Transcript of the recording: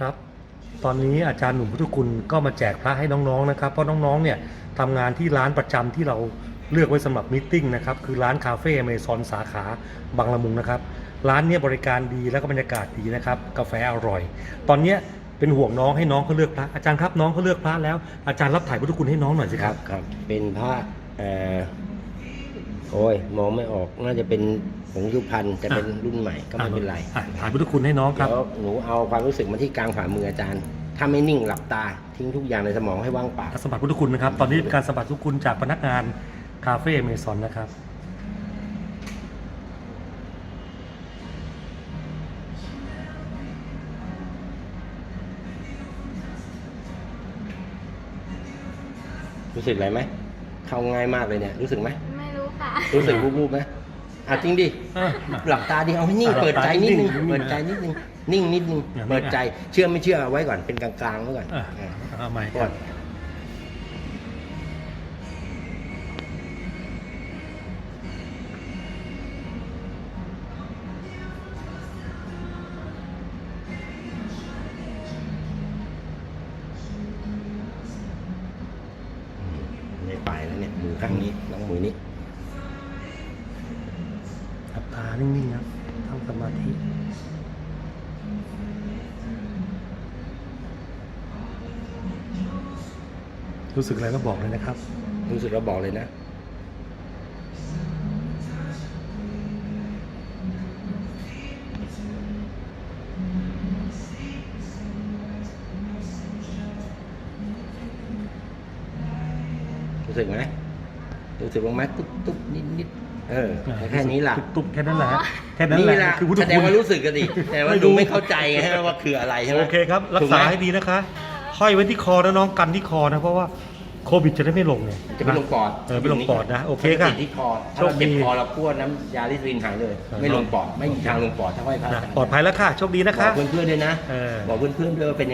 ครับ ตอนนี้อาจารย์หนุ่มพุทธคุณก็มาแจกพระให้น้องๆนะครับ เพราะน้องๆเนี่ยทำงานที่ร้านประจำที่เราเลือกไว้สำหรับมิทติ้งนะครับคือร้านคาเฟ่เมซอนสาขาบางละมุงนะครับ ร้านเนี่ยบริการดีแล้วก็บรรยากาศดีนะครับกาแฟอร่อย ตอนเนี้ยเป็นห่วงน้องให้น้องเขาเลือกพระอาจารย์ครับน้องเขาเลือกพระแล้วอาจารย์รับถ่ายพุทธคุณให้น้องหน่อยสิครับครับเป็นพระเอ่อ โอ้ยมองไม่ออกน่าจะเป็นของยุพันธ์จะเป็นรุ่นใหม่ก็ไม่เป็นไรอะถ่ายพุทธคุณให้น้องครับเดี๋ยวหนูเอาความรู้สึกมาที่กลางฝ่ามืออาจารย์ ถ้าไม่นิ่งหลับตา ทิ้งทุกอย่างในสมองให้ว่างเปล่า สมบัติพุทธคุณนะครับ ตอนนี้เป็นการสมบัติพุทธคุณจากพนักงานคาเฟ่เมซอนนะครับ รู้สึกอะไรไหม เข้าง่ายมากเลยเนี่ย รู้สึกไหมไม่รู้ ค่ะ รู้สึกวูบๆไหมอะจริงดิอะหลับตาดิเอาให้นิ่งอะเปิดใจนิดนึงหลับตานิ่งๆเปิดใจนิดนึงนิ่งนิดนึงอย่างนี้เปิดใจเชื่อไม่เชื่อเอาไว้ก่อนเป็นกลางๆไว้ก่อนอะอะเอาใหม่คก่รัอบนไม่ไปแล้วเนี่ยมือข้างนี้น้องมือนี้ นิ่งๆครับทำสมาธิรู้สึกอะไรก็บอกเลยนะครับ รู้สึกเราบอกเลยนะ รู้สึกไหมรู้สึกบ้างไหมตุ๊บตุ๊บนิดนิด เออแค่นี้ล่ะตุ๊บๆแค่นั้นแหละฮะแค่นั้นแหนี่ละล่ะคือพุทธแสดงคุณว่ารู้สึกกันดิแต่ว่าไม่หรู้นูไม่เข้าใจไงว่าคืออะไรใช่ไหมโอเคครับ รักถูไหษามให้ดีนะคะห้อยไว้ที่คอนะน้องกันที่คอนะเพราะว่าโควิดจะได้ไม่ลงเนี่ยจะไม่ลงปอดเออไม่ลงปอดนะโอเคค่ะติดที่คอโชถ้าเราคดีเจ็บคอเราพวดน้ำยาลิสลินหายเลยเออไม่ลงปอดไม่มีทางลงปอดถ้าห้อยพระนะอาจารย์ปลอดภัยแล้วค่ะโชคดีนะบคะอกเพื่อนๆด้วยนะเออบอกเพื่อนๆด้วยว่าเป็น